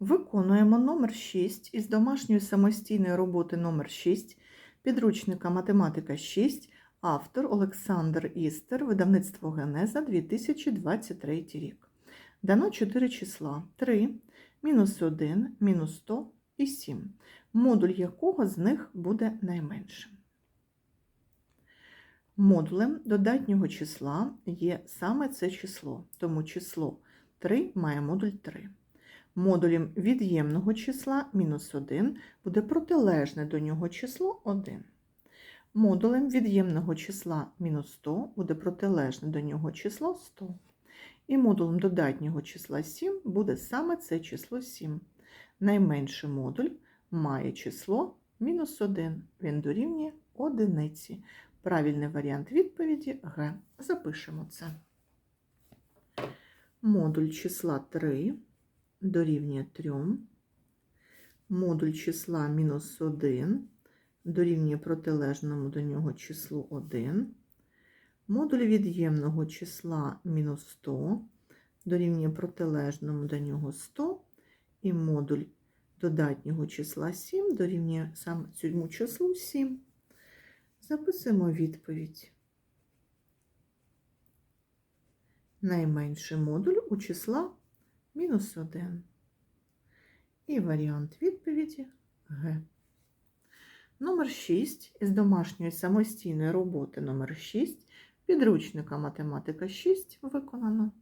Виконуємо номер 6 із домашньої самостійної роботи номер 6 підручника Математика 6, автор Олександр Істер, видавництво Генеза 2023 рік. Дано 4 числа 3, мінус 1, мінус 100 і 7, модуль якого з них буде найменшим. Модулем додатнього числа є саме це число, тому число 3 має модуль 3. Модулем від'ємного числа мінус 1 буде протилежне до нього число 1. Модулем від'ємного числа мінус 100 буде протилежне до нього число 100. І модулем додатнього числа 7 буде саме це число 7. Найменший модуль має число мінус 1. Він дорівнює одиниці. Правильний варіант відповіді Г. Запишемо це. Модуль числа 3 дорівнює 3. Модуль числа мінус 1 дорівнює протилежному до нього числу 1. Модуль від'ємного числа мінус 100 дорівнює протилежному до нього 100. І модуль додатнього числа 7 дорівнює саме цьому числу 7. Записуємо відповідь. Найменший модуль у числа мінус 1. І варіант відповіді Г. Номер 6 із домашньої самостійної роботи номер 6 підручника математика 6 виконано.